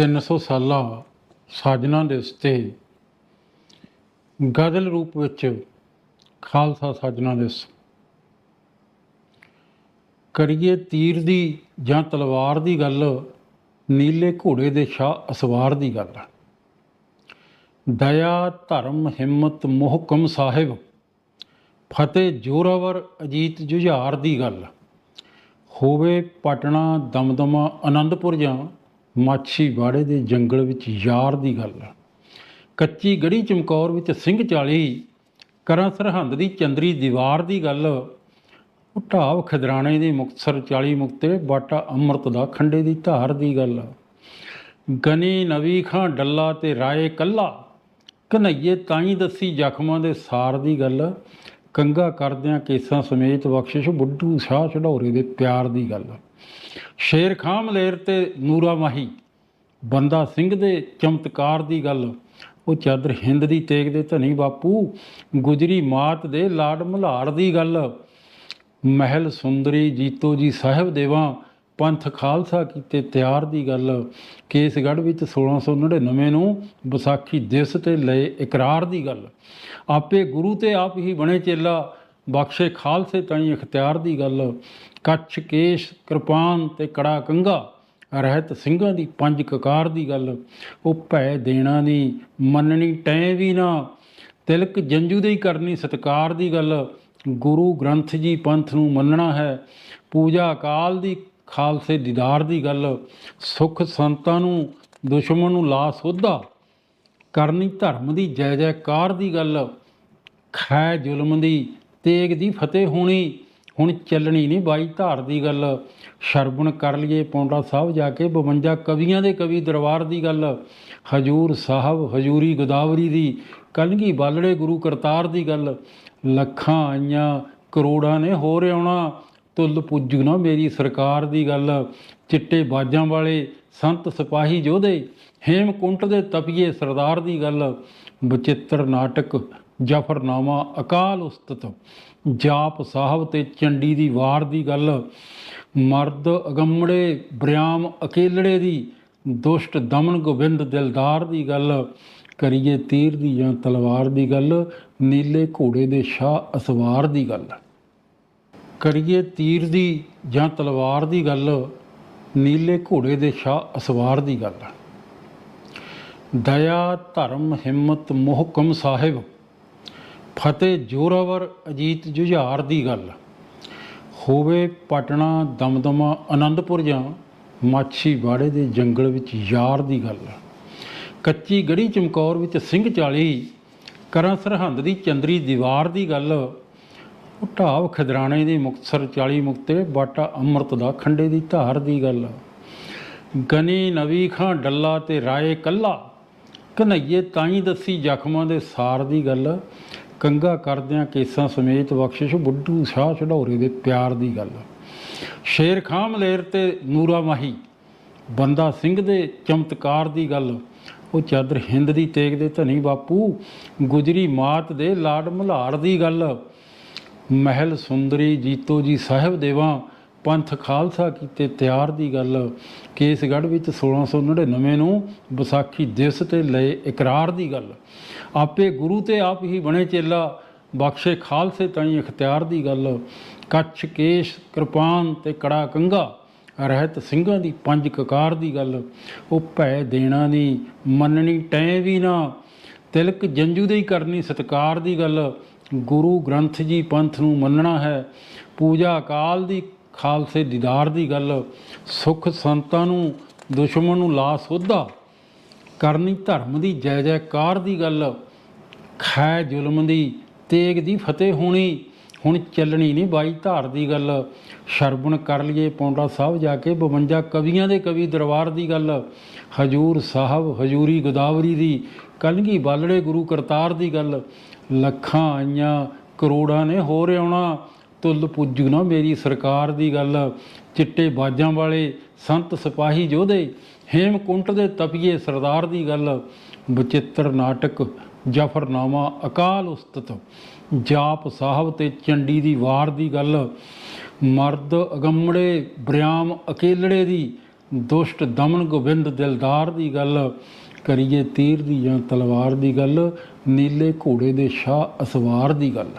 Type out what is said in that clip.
300 ਸਾਲਾ ਸਾਜਨਾ ਦਿਵਸ ਤੇ ਗਜ਼ਲ ਰੂਪ ਵਿੱਚ ਖਾਲਸਾ ਸਾਜਨਾ ਦਿਵਸ ਕਰੀਏ ਤੀਰ ਦੀ ਜਾਂ ਤਲਵਾਰ ਦੀ ਗੱਲ, ਨੀਲੇ ਘੋੜੇ ਦੇ ਸ਼ਾਹ ਅਸਵਾਰ ਦੀ ਗੱਲ। ਦਇਆ, ਧਰਮ, ਹਿੰਮਤ, ਮੁਹਕਮ ਸਾਹਿਬ, ਫਤਿਹ, ਜੋਰਾਵਰ, ਅਜੀਤ ਜੁਝਾਰ ਦੀ ਗੱਲ। ਹੋਵੇ ਪਟਨਾ, ਦਮਦਮਾ ਆਨੰਦਪੁਰ ਜਾਂ ਮਾਛੀ ਬਾੜੇ ਦੇ ਜੰਗਲ ਵਿੱਚ ਯਾਰ ਦੀ ਗੱਲ। ਕੱਚੀ ਗੜੀ ਚਮਕੌਰ ਵਿੱਚ ਸਿੰਘ ਚਾਲੀ, ਕਰਾਂ ਸਰਹੰਦ ਦੀ ਚੰਦਰੀ ਦੀਵਾਰ ਦੀ ਗੱਲ। ਉਹ ਢਾਬ ਖਦਰਾਣੇ ਦੀ ਮੁਕਤਸਰ 40 ਮੁਕਤੇ, ਬਾਟਾ ਅੰਮ੍ਰਿਤ ਦਾ ਖੰਡੇ ਦੀ ਧਾਰ ਦੀ ਗੱਲ। ਗਨੀ ਨਵੀ ਖਾਂ ਡੱਲਾ ਤੇ ਰਾਏ ਕੱਲਾ ਕਨਈਏ ਤਾਈ ਦੱਸੀ ਜ਼ਖਮਾਂ ਦੇ ਸਾਰ ਦੀ ਗੱਲ। ਕੰਗਾ ਕਰਦਿਆਂ ਕੇਸਾਂ ਸਮੇਤ ਬਖਸ਼ਿਸ਼ ਬੁੱਢੂ ਸ਼ਾਹ ਚੜੌਰੇ ਦੇ ਪਿਆਰ ਦੀ ਗੱਲ। ਸ਼ੇਰ ਖਾਂ ਮਲੇਰ ਤੇ ਨੂਰਾ ਮਾਹੀ, ਬੰਦਾ ਸਿੰਘ ਦੇ ਚਮਤਕਾਰ ਦੀ ਗੱਲ। ਉਹ ਚਾਦਰ ਹਿੰਦ ਦੀ ਤੇਗ ਦੇ ਧਨੀ ਬਾਪੂ, ਗੁਜਰੀ ਮਾਤ ਦੇ ਲਾਡ ਮਲਹਾਰ ਦੀ ਗੱਲ। ਮਹਿਲ ਸੁੰਦਰੀ ਜੀਤੋ ਜੀ ਸਾਹਿਬ ਦੇਵਾਂ ਪੰਥ ਖਾਲਸਾ ਕੀਤੇ ਤਿਆਰ ਦੀ ਗੱਲ ਕੇਸਗੜ੍ਹ ਵਿੱਚ 1699 ਨੂੰ ਵਿਸਾਖੀ ਦਿਵਸ ਤੇ ਲਏ ਇਕਰਾਰ ਦੀ ਗੱਲ। ਆਪੇ ਗੁਰੂ ਤੇ ਆਪ ਹੀ ਬਣੇ ਚੇਲਾ, ਬਖਸ਼ੇ ਖਾਲਸੇ ਤਾਈ ਇਖਤਿਆਰ ਦੀ ਗੱਲ। ਕੱਛ ਕੇਸ਼ ਕਿਰਪਾਨ ਤੇ ਕੜਾ ਕੰਗਾ ਰਹਿਤ ਸਿੰਘਾਂ ਦੀ ਪੰਜ ਕਕਾਰ ਦੀ ਗੱਲ। ਉਹ ਭੈ ਦੇਣਾ ਨਹੀਂ ਮੰਨਣੀ ਟੈ ਵੀ ਨਾ। ਤਿਲਕ ਜੰਜੂ ਦੇ ਹੀ ਕਰਨੀ ਸਤਕਾਰ ਦੀ ਗੱਲ। ਗੁਰੂ ਗ੍ਰੰਥ ਜੀ ਪੰਥ ਨੂੰ ਮੰਨਣਾ ਹੈ। ਪੂਜਾ ਅਕਾਲ ਦੀ ਖਾਲਸੇ ਦੀਦਾਰ ਦੀ ਗੱਲ, ਸੁਖ ਸੰਤਾਂ ਨੂੰ, ਦੁਸ਼ਮਣ ਨੂੰ ਲਾ ਸੋਧਾ। ਕਰਨੀ ਧਰਮ ਦੀ ਜੈ ਜੈਕਾਰ ਦੀ ਗੱਲ, ਖੈ ਜ਼ੁਲਮ ਦੀ ਤੇਗ ਦੀ ਫਤਿਹ ਹੋਣੀ, ਹੁਣ ਚੱਲਣੀ ਨਹੀਂ ਬਾਈ ਧਾਰ ਦੀ ਗੱਲ। ਸਰਬਣ ਕਰ ਲਈਏ ਪੌਂਡਾ ਸਾਹਿਬ ਜਾ ਕੇ 52 ਕਵੀਆਂ ਦੇ ਕਵੀ ਦਰਬਾਰ ਦੀ ਗੱਲ। ਹਜੂਰ ਸਾਹਿਬ, ਹਜੂਰੀ ਗੋਦਾਵਰੀ ਦੀ, ਕਲਗੀ ਬਾਲੜੇ ਗੁਰੂ ਕਰਤਾਰ ਦੀ ਗੱਲ। ਲੱਖਾਂ ਆਈਆਂ, ਕਰੋੜਾਂ ਨੇ ਹੋਰ ਆਉਣਾ। ਤੁੱਲ ਪੁੱਜੂ ਨਾ ਮੇਰੀ ਸਰਕਾਰ ਦੀ ਗੱਲ। ਚਿੱਟੇ ਬਾਜਾਂ ਵਾਲੇ ਸੰਤ ਸਿਪਾਹੀ ਯੋਧੇ, ਹੇਮਕੁੰਟ ਦੇ ਤਪੀਏ ਸਰਦਾਰ ਦੀ ਗੱਲ। ਬਚਿੱਤਰ ਨਾਟਕ, ਜਫਰਨਾਮਾ ਅਕਾਲ ਉਸਤਤ। ਜਾਪ ਸਾਹਿਬ ਤੇ ਚੰਡੀ ਦੀ ਵਾਰ ਦੀ ਗੱਲ। ਮਰਦ ਅਗੰਮੜੇ, ਬਰਿਆਮ ਅਕੇਲੜੇ ਦੀ। ਦੁਸ਼ਟ ਦਮਨ ਗੋਬਿੰਦ ਦਿਲਦਾਰ ਦੀ ਗੱਲ। ਕਰੀਏ ਤੀਰ ਦੀ ਜਾਂ ਤਲਵਾਰ ਦੀ ਗੱਲ। ਨੀਲੇ ਘੋੜੇ ਦੇ ਸ਼ਾਹ ਅਸਵਾਰ ਦੀ ਗੱਲ। ਕਰੀਏ ਤੀਰ ਦੀ ਜਾਂ ਤਲਵਾਰ ਦੀ ਗੱਲ, ਨੀਲੇ ਘੋੜੇ ਦੇ ਸ਼ਾਹ ਅਸਵਾਰ ਦੀ ਗੱਲ। ਦਇਆ, ਧਰਮ, ਹਿੰਮਤ, ਮੁਹਕਮ ਸਾਹਿਬ, ਫਤਿਹ, ਜੋਰਾਵਰ, ਅਜੀਤ ਜੁਝਾਰ ਦੀ ਗੱਲ। ਹੋਵੇ ਪਟਨਾ, ਦਮਦਮਾ ਆਨੰਦਪੁਰ ਜਾਂ ਮਾਛੀ ਬਾੜੇ ਦੇ ਜੰਗਲ ਵਿੱਚ ਯਾਰ ਦੀ ਗੱਲ। ਕੱਚੀ ਗੜੀ ਚਮਕੌਰ ਵਿੱਚ ਸਿੰਘ ਚਾਲੀ, ਕਰਾਂ ਸਰਹੰਦ ਦੀ ਚੰਦਰੀ ਦੀਵਾਰ ਦੀ ਗੱਲ। ਉਹ ਢਾਬ ਖਦਰਾਣੇ ਦੀ ਮੁਕਤਸਰ 40 ਮੁਕਤੇ, ਬਾਟਾ ਅੰਮ੍ਰਿਤ ਦਾ ਖੰਡੇ ਦੀ ਧਾਰ ਦੀ ਗੱਲ। ਗਨੀ ਨਵੀ ਖਾਂ ਡੱਲਾ ਤੇ ਰਾਏ ਕੱਲਾ। ਕਨਈਏ ਤਾਈ ਦੱਸੀ ਜ਼ਖਮਾਂ ਦੇ ਸਾਰ ਦੀ ਗੱਲ। ਕੰਗਾ ਕਰਦਿਆਂ ਕੇਸਾਂ ਸਮੇਤ ਬਖਸ਼ਿਸ਼ ਬੁੱਢੂ ਸ਼ਾਹ ਚੜੌਰੇ ਦੇ ਪਿਆਰ ਦੀ ਗੱਲ। ਸ਼ੇਰ ਖਾਂ ਮਲੇਰ ਤੇ ਨੂਰਾ ਮਾਹੀ। ਬੰਦਾ ਸਿੰਘ ਦੇ ਚਮਤਕਾਰ ਦੀ ਗੱਲ। ਉਹ ਚਾਦਰ ਹਿੰਦ ਦੀ ਤੇਗ ਦੇ ਧਨੀ ਬਾਪੂ। ਗੁਜਰੀ ਮਾਤ ਦੇ ਲਾਡ ਮਲਹਾਰ ਦੀ ਗੱਲ। ਮਹਿਲ ਸੁੰਦਰੀ ਜੀਤੋ ਜੀ ਸਾਹਿਬ ਦੇਵਾਂ, ਪੰਥ ਖਾਲਸਾ ਕੀਤੇ ਤਿਆਰ ਦੀ ਗੱਲ। ਕੇਸਗੜ੍ਹ ਵਿੱਚ 1699 ਨੂੰ ਵਿਸਾਖੀ ਦਿਵਸ ਤੇ ਲਏ ਇਕਰਾਰ ਦੀ ਗੱਲ। ਆਪੇ ਗੁਰੂ ਤੇ ਆਪ ਹੀ ਬਣੇ ਚੇਲਾ, ਬਖਸ਼ੇ ਖਾਲਸੇ ਤਾਈ ਇਖਤਿਆਰ ਦੀ ਗੱਲ। ਕੱਛ ਕੇਸ਼ ਕਿਰਪਾਨ ਤੇ ਕੜਾ ਕੰਗਾ ਰਹਿਤ ਸਿੰਘਾਂ ਦੀ ਪੰਜ ਕਕਾਰ ਦੀ ਗੱਲ। ਉਹ ਭੈ ਦੇਣਾ ਦੀ ਮੰਨਣੀ ਟੈ ਵੀ ਨਾ। ਤਿਲਕ ਜੰਜੂ ਦੇ ਹੀ ਕਰਨੀ ਸਤਕਾਰ ਦੀ ਗੱਲ। ਗੁਰੂ ਗ੍ਰੰਥ ਜੀ ਪੰਥ ਨੂੰ ਮੰਨਣਾ ਹੈ। ਪੂਜਾ ਅਕਾਲ ਦੀ, ਖਾਲਸੇ ਦੀਦਾਰ ਦੀ ਗੱਲ। ਸੁਖ ਸੰਤਾਂ ਨੂੰ, ਦੁਸ਼ਮਣ ਨੂੰ ਲਾ ਸੋਧਾ। ਕਰਨੀ ਧਰਮ ਦੀ ਜੈ ਜੈਕਾਰ ਦੀ ਗੱਲ। ਖੈ ਜ਼ੁਲਮ ਦੀ ਤੇਗ ਦੀ ਫਤਿਹ ਹੋਣੀ। ਹੁਣ ਚੱਲਣੀ ਨਹੀਂ। ਬਾਈ ਧਾਰ ਦੀ ਗੱਲ ਸਰਬਣ ਕਰ ਲਈਏ, ਪੌਂਡਾ ਸਾਹਿਬ ਜਾ ਕੇ 52 ਕਵੀਆਂ ਦੇ ਕਵੀ ਦਰਬਾਰ ਦੀ ਗੱਲ, ਹਜੂਰ ਸਾਹਿਬ, ਹਜੂਰੀ ਗੋਦਾਵਰੀ ਦੀ, ਕਲਗੀ ਬਾਲੜੇ ਗੁਰੂ ਕਰਤਾਰ ਦੀ ਗੱਲ, ਲੱਖਾਂ ਆਈਆਂ, ਕਰੋੜਾਂ ਨੇ ਹੋਰ ਆਉਣਾ, ਤੁੱਲ ਪੁੱਜੂ ਨਾ ਮੇਰੀ ਸਰਕਾਰ ਦੀ ਗੱਲ, ਚਿੱਟੇ ਬਾਜਾਂ ਵਾਲੇ ਸੰਤ ਸਿਪਾਹੀ ਯੋਧੇ, ਹੇਮਕੁੰਟ ਦੇ ਤਪੀਏ ਸਰਦਾਰ ਦੀ ਗੱਲ ਬਚਿੱਤਰ ਨਾਟਕ ਜਫਰਨਾਮਾ ਅਕਾਲ ਉਸਤਤ। ਜਾਪ ਸਾਹਿਬ ਤੇ ਚੰਡੀ ਦੀ ਵਾਰ ਦੀ ਗੱਲ। ਮਰਦ ਅਗੰਮੜੇ, ਬਰਿਆਮ ਅਕੇਲੜੇ ਦੀ, ਦੁਸ਼ਟ ਦਮਨ ਗੋਬਿੰਦ ਦਿਲਦਾਰ ਦੀ ਗੱਲ। ਕਰੀਏ ਤੀਰ ਦੀ ਜਾਂ ਤਲਵਾਰ ਦੀ ਗੱਲ, ਨੀਲੇ ਘੋੜੇ ਦੇ ਸ਼ਾਹ ਅਸਵਾਰ ਦੀ ਗੱਲ।